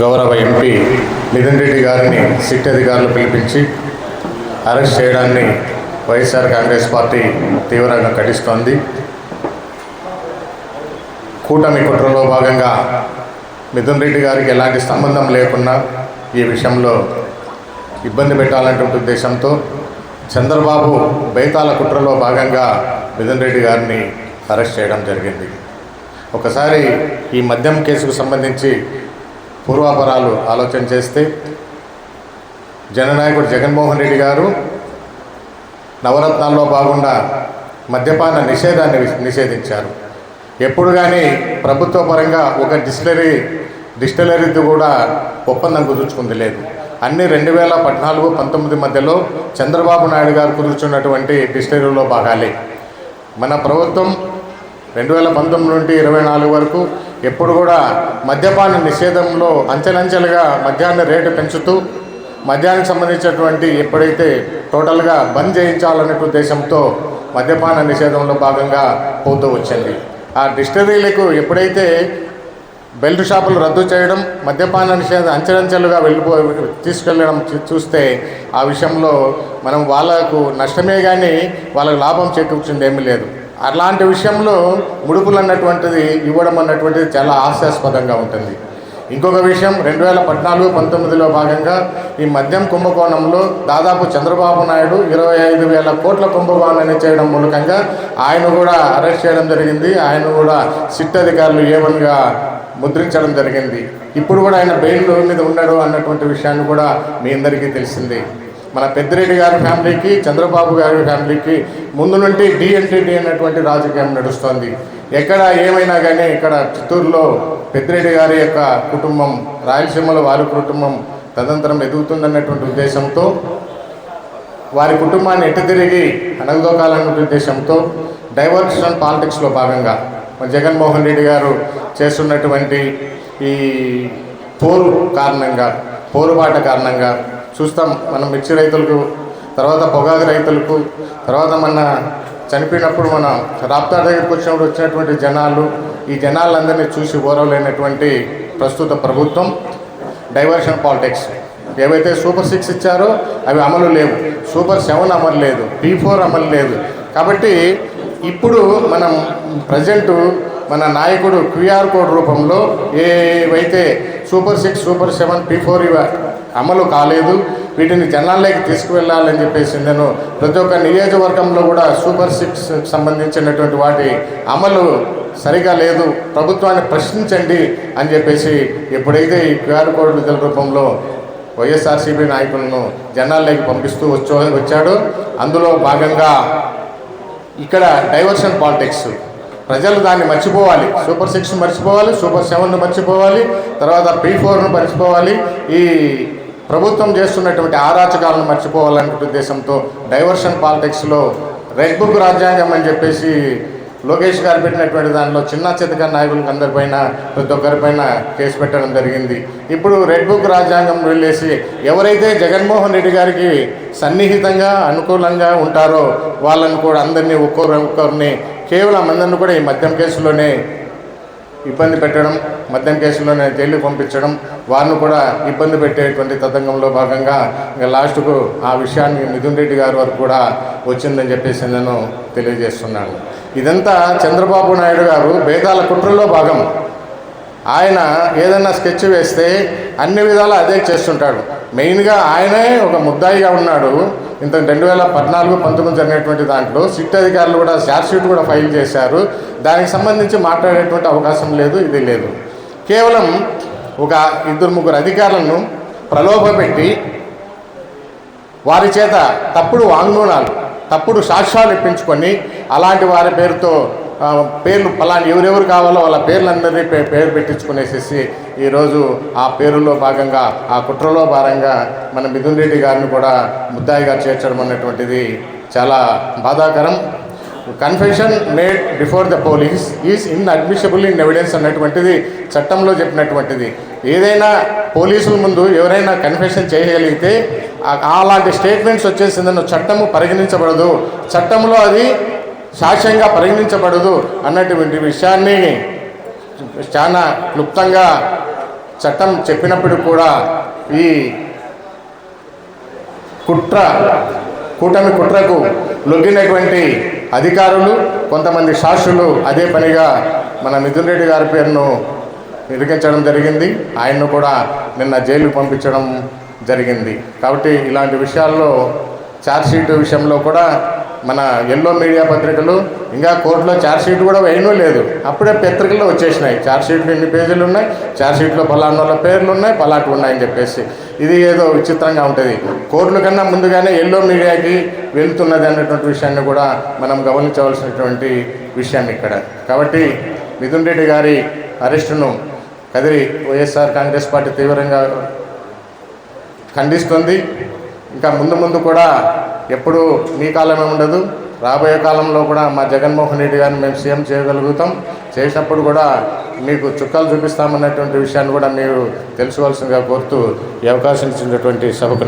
గౌరవ ఎంపీ నితిన్ రెడ్డి గారిని సిట్ అధికారులు పిలిపించి అరెస్ట్ చేయడాన్ని వైఎస్ఆర్ కాంగ్రెస్ పార్టీ తీవ్రంగా ఖండిస్తోంది. కూటమి కుట్రలో భాగంగా మిథున్ రెడ్డి గారికి ఎలాంటి సంబంధం లేకుండా ఈ విషయంలో ఇబ్బంది పెట్టాలనేటువంటి ఉద్దేశంతో చంద్రబాబు బైతాల కుట్రలో భాగంగా మిథున్ రెడ్డి గారిని అరెస్ట్ చేయడం జరిగింది. ఒకసారి ఈ మద్యం కేసుకు సంబంధించి పూర్వాపరాలు ఆలోచన చేస్తే జననాయకుడు జగన్మోహన్ రెడ్డి గారు నవరత్నాల్లో భాగంగా మద్యపాన నిషేధాన్ని నిషేధించారు. ఎప్పుడు కానీ ప్రభుత్వ పరంగా ఒక డిస్టిలరీ డిస్టిలరీది కూడా ఒప్పందం కుదుర్చుకుంది లేదు. అన్ని రెండు వేల పద్నాలుగు పంతొమ్మిది మధ్యలో చంద్రబాబు నాయుడు గారు కుదుర్చున్నటువంటి డిస్టిలరీలో భాగాలే. మన ప్రభుత్వం రెండు వేల పంతొమ్మిది నుండి ఇరవై నాలుగు వరకు ఎప్పుడు కూడా మద్యపాన నిషేధంలో అంచెలంచెలుగా మద్యాన్ని రేటు పెంచుతూ మద్యానికి సంబంధించినటువంటి ఎప్పుడైతే టోటల్గా బంద్ చేయించాలనే ఉద్దేశంతో మద్యపాన నిషేధంలో భాగంగా పోతూ వచ్చింది. ఆ డిస్టరీలకు ఎప్పుడైతే బెల్ట్ షాపులు రద్దు చేయడం మద్యపాన నిషేధం అంచెలంచెలుగా వెళ్ళిపో తీసుకెళ్ళడం చూస్తే ఆ విషయంలో మనం వాళ్ళకు నష్టమే కానీ వాళ్ళకు లాభం చేకూర్చింది ఏమీ లేదు. అలాంటి విషయంలో ముడుపులు అన్నటువంటిది ఇవ్వడం అన్నటువంటిది చాలా హాస్యాస్పదంగా ఉంటుంది. ఇంకొక విషయం రెండు వేల పద్నాలుగు పంతొమ్మిదిలో భాగంగా ఈ మద్యం కుంభకోణంలో దాదాపు చంద్రబాబు నాయుడు ఇరవై ఐదు వేల కోట్ల కుంభకోణాన్ని చేయడం మూలకంగా ఆయన కూడా అరెస్ట్ చేయడం జరిగింది. ఆయన కూడా సిట్ అధికారులు ఏవన్గా ముద్రించడం జరిగింది. ఇప్పుడు కూడా ఆయన బెయిల్ మీద ఉన్నాడు అన్నటువంటి విషయాన్ని కూడా మీ అందరికీ తెలిసింది. మన పెద్దిరెడ్డి గారి ఫ్యామిలీకి చంద్రబాబు గారి ఫ్యామిలీకి ముందు నుండి డిఎన్టీడీ అన్నటువంటి రాజకీయం నడుస్తుంది. ఎక్కడ ఏమైనా కానీ ఇక్కడ చిత్తూరులో పెద్దిరెడ్డి గారి యొక్క కుటుంబం రాయలసీమలో వారి కుటుంబం తదంతరం ఎదుగుతుందన్నటువంటి ఉద్దేశంతో వారి కుటుంబాన్ని ఎటు తిరిగి అణగదొక్కాలన్న ఉద్దేశంతో డైవర్షన్ పాలిటిక్స్లో భాగంగా జగన్మోహన్ రెడ్డి గారు చేస్తున్నటువంటి ఈ పోరు కారణంగా పోరుబాట కారణంగా చూస్తాం. మనం మిర్చి రైతులకు తర్వాత పొగాకు రైతులకు తర్వాత మన చనిపోయినప్పుడు మన రాప్తార్ దగ్గరికి వచ్చినప్పుడు వచ్చినటువంటి జనాలు ఈ జనాలందరినీ చూసి ఓరవలేనటువంటి ప్రస్తుత ప్రభుత్వం డైవర్షన్ పాలిటిక్స్. ఏవైతే సూపర్ సిక్స్ ఇచ్చారో అవి అమలు లేవు. సూపర్ సెవెన్ అమలు లేదు. పీ ఫోర్ అమలు లేదు. కాబట్టి ఇప్పుడు మనం ప్రజెంటు మన నాయకుడు క్యూఆర్ కోడ్ రూపంలో ఏవైతే super six super seven P four ఇవ అమలు కాలేదు. వీటిని జనాల్లోకి తీసుకువెళ్ళాలని చెప్పేసి నేను ప్రతి ఒక్క నియోజకవర్గంలో కూడా సూపర్ సిక్స్ సంబంధించినటువంటి వాటి అమలు సరిగా లేదు. ప్రభుత్వాన్ని ప్రశ్నించండి అని చెప్పేసి ఎప్పుడైతే ఈ క్యూఆర్ కోడ్ విధుల రూపంలో వైఎస్ఆర్సీపీ నాయకులను జనాల్లోకి పంపిస్తూ వచ్చో వచ్చాడు. అందులో భాగంగా ఇక్కడ డైవర్షన్ పాలిటిక్స్. ప్రజలు దాన్ని మర్చిపోవాలి. సూపర్ సిక్స్ మర్చిపోవాలి సూపర్ సెవెన్ మర్చిపోవాలి తర్వాత పీ ఫోర్ను మర్చిపోవాలి. ఈ ప్రభుత్వం చేస్తున్నటువంటి ఆరాచకాలను మర్చిపోవాలనే ఉద్దేశంతో డైవర్షన్ పాలిటిక్స్లో రెడ్ బుక్ రాజ్యాంగం అని చెప్పేసి లోకేష్ గారు పెట్టినటువంటి దానిలో చిన్న చితక నాయకులకు అందరిపైన ప్రతి ఒక్కరిపైన కేసు పెట్టడం జరిగింది. ఇప్పుడు రెడ్ బుక్ రాజ్యాంగం వెళ్ళేసి ఎవరైతే జగన్మోహన్ రెడ్డి గారికి సన్నిహితంగా అనుకూలంగా ఉంటారో వాళ్ళని కూడా అందరినీ ఒక్కొక్కరిని కేవలం అందరిని కూడా ఈ మద్యం కేసులోనే ఇబ్బంది పెట్టడం మద్యం కేసులోనే జైలు పంపించడం వారిని కూడా ఇబ్బంది పెట్టేటువంటి తతంగంలో భాగంగా ఇంకా లాస్ట్కు ఆ విషయాన్ని మిథున్ రెడ్డి గారి వరకు కూడా వచ్చిందని చెప్పేసి నేను తెలియజేస్తున్నాను. ఇదంతా చంద్రబాబు నాయుడు గారు భేదాల కుట్రలో భాగం. ఆయన ఏదైనా స్కెచ్ వేస్తే అన్ని విధాలు అదే చేస్తుంటాడు. మెయిన్గా ఆయనే ఒక ముద్దాయిగా ఉన్నాడు. ఇంత రెండు వేల పద్నాలుగు పంతొమ్మిది జరిగినటువంటి దాంట్లో సిట్ అధికారులు కూడా షార్ట్షీట్ కూడా ఫైల్ చేశారు. దానికి సంబంధించి మాట్లాడేటువంటి అవకాశం లేదు ఇది లేదు. కేవలం ఒక ఇద్దరు ముగ్గురు అధికారులను ప్రలోభపెట్టి వారి చేత తప్పుడు వాంగ్మూలాలు తప్పుడు సాక్ష్యాలు ఇప్పించుకొని అలాంటి వారి పేరుతో పేర్లు పలాని ఎవరెవరు కావాలో వాళ్ళ పేర్లందరినీ పే పేరు పెట్టించుకునేసేసి ఈరోజు ఆ పేరులో భాగంగా ఆ కుట్రలో భాగంగా మన మిథున్ రెడ్డి గారిని కూడా ముద్దాయిగా చేర్చడం అన్నటువంటిది చాలా బాధాకరం. Confession made before the police is inadmissible in evidence అన్నటువంటిది చట్టంలో చెప్పినటువంటిది. ఏదైనా పోలీసుల ముందు ఎవరైనా కన్ఫెషన్ చేయగలిగితే అలాంటి స్టేట్మెంట్స్ వచ్చేసిందన్న చట్టము పరిగణించబడదు. చట్టంలో అది సాక్ష్యంగా పరిగణించబడదు అన్నటువంటి విషయాన్ని చాలా క్లుప్తంగా చట్టం చెప్పినప్పుడు కూడా ఈ కుట్ర కూటమి కుట్రకు లొగ్గినటువంటి అధికారులు కొంతమంది శాస్త్రులు అదే పనిగా మన మిథున్ రెడ్డి గారి పేరును ఇరికించడం జరిగింది. ఆయన్ను కూడా నిన్న జైలుకు పంపించడం జరిగింది. కాబట్టి ఇలాంటి విషయాల్లో ఛార్జ్షీట్ విషయంలో కూడా మన ఎల్లో మీడియా పత్రికలు ఇంకా కోర్టులో షీట్ కూడా వేయడం లేదు. అప్పుడే పత్రికల్లో వచ్చేసినాయి. షీట్లు ఎన్ని పేజీలు ఉన్నాయి? షీట్లో పలానా వాళ్ళ పేర్లు ఉన్నాయి పలాంటివి ఉన్నాయని చెప్పేసి. ఇది ఏదో విచిత్రంగా ఉంటుంది. కోర్టుల కన్నా ముందుగానే ఎల్లో మీడియాకి వెళ్తున్నది అన్నటువంటి విషయాన్ని కూడా మనం గమనించవలసినటువంటి విషయం ఇక్కడ. కాబట్టి మిథున్ రెడ్డి గారి అరెస్టును కదిరి వైఎస్ఆర్ కాంగ్రెస్ పార్టీ తీవ్రంగా ఖండిస్తుంది. ఇంకా ముందు ముందు కూడా ఎప్పుడు మీ కాలమే ఉండదు. రాబోయే కాలంలో కూడా మా జగన్మోహన్ రెడ్డి గారిని మేము సీఎం చేయగలుగుతాం. చేసినప్పుడు కూడా మీకు చుక్కలు చూపిస్తామన్నటువంటి విషయాన్ని కూడా మీరు తెలుసుకోవాల్సిందిగా కోరుతూ ఈ అవకాశం ఇచ్చినటువంటి సభకు